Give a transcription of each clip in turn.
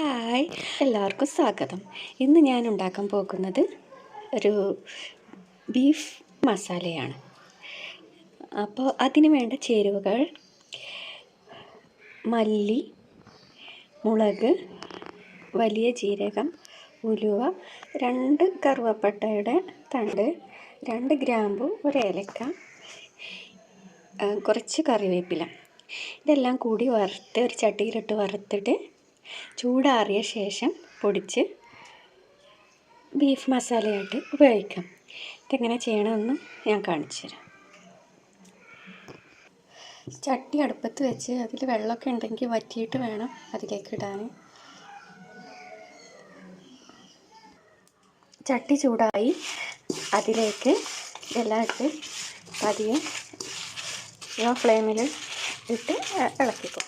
Hi. എല്ലാവർക്കും സ്വാഗതം. ഇന്ന് ഞാൻ ഉണ്ടാക്കാൻ പോകുന്നത് ഒരു ബീഫ് മസാലയാണ്. അപ്പോൾ അതിന് വേണ്ട ചേരുവകൾ മല്ലി മുളക് വലിയ ജീരകം ഉലുവ രണ്ട് കറുവപ്പട്ടയുടെ തണ്ട് രണ്ട് ഗ്രാമ്പു ഒരു ഏലക്ക കുറച്ച് കറിവേപ്പില. ഇതെല്ലാം കൂടി വറുത്ത് ഒരു ചട്ടിയിലിട്ട് വറുത്തിട്ട് ചൂടാറിയ ശേഷം പൊടിച്ച് ബീഫ് മസാലയായിട്ട് ഉപയോഗിക്കാം. ഇതെങ്ങനെ ചെയ്യണമെന്ന് ഞാൻ കാണിച്ചു തരാം. ചട്ടി അടുപ്പത്ത് വെച്ച് അതിൽ വെള്ളമൊക്കെ ഉണ്ടെങ്കിൽ വറ്റിയിട്ട് വേണം അതിലേക്ക് ഇടാൻ. ചട്ടി ചൂടായി അതിലേക്ക് ഇതെല്ലാം ഇട്ട് പതിയെ ഫ്ലെയിമിൽ ഇട്ട് ഇളക്കിക്കോ.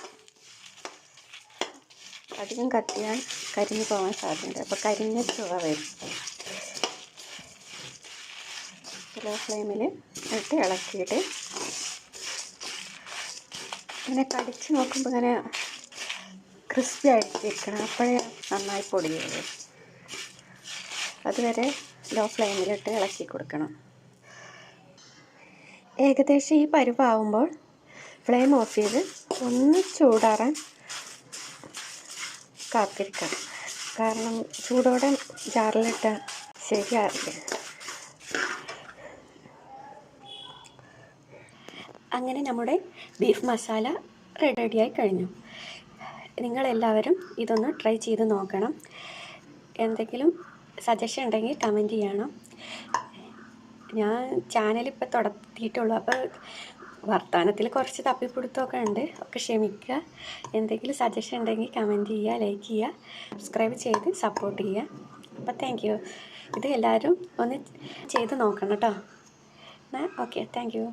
അധികം കത്തിയാൽ കരിഞ്ഞു പോകാൻ സാധ്യതയുണ്ട്. അപ്പോൾ കരിഞ്ഞ ചുവ വരും ലോ ഫ്ലെയിമിൽ ഇട്ട് ഇളക്കിയിട്ട് ഇങ്ങനെ കടിച്ച് നോക്കുമ്പോൾ ഇങ്ങനെ ക്രിസ്പി ആയിട്ടിരിക്കണം. അപ്പോഴേ നന്നായി പൊടിയുള്ളൂ. അതുവരെ ലോ ഫ്ലെയിമിലിട്ട് ഇളക്കി കൊടുക്കണം. ഏകദേശം ഈ പരുവാകുമ്പോൾ ഫ്ലെയിം ഓഫ് ചെയ്ത് ഒന്ന് ചൂടാറാൻ കാത്തിരിക്കണം കാരണം ചൂടോടെ ജാറിലിട്ട ശരിയാവില്ല. അങ്ങനെ നമ്മുടെ ബീഫ് മസാല റെഡിയായി കഴിഞ്ഞു. നിങ്ങളെല്ലാവരും ഇതൊന്ന് ട്രൈ ചെയ്ത് നോക്കണം. എന്തെങ്കിലും സജഷൻ ഉണ്ടെങ്കിൽ കമന്റ് ചെയ്യണം. ഞാൻ ചാനൽ ഇപ്പോൾ തുടങ്ങിയിട്ടുള്ളൂ അപ്പോൾ വർത്തമാനത്തിൽ കുറച്ച് തപ്പിപ്പിടുത്തമൊക്കെ ഉണ്ട്. ഒക്കെ ക്ഷമിക്കുക. എന്തെങ്കിലും സജഷൻ ഉണ്ടെങ്കിൽ കമന്റ് ചെയ്യുക ലൈക്ക് ചെയ്യുക സബ്സ്ക്രൈബ് ചെയ്ത് സപ്പോർട്ട് ചെയ്യുക. അപ്പോൾ താങ്ക് യു ഇത് എല്ലാവരും ഒന്ന് ചെയ്ത് നോക്കണം കേട്ടോ. എന്നാൽ ഓക്കെ താങ്ക് യു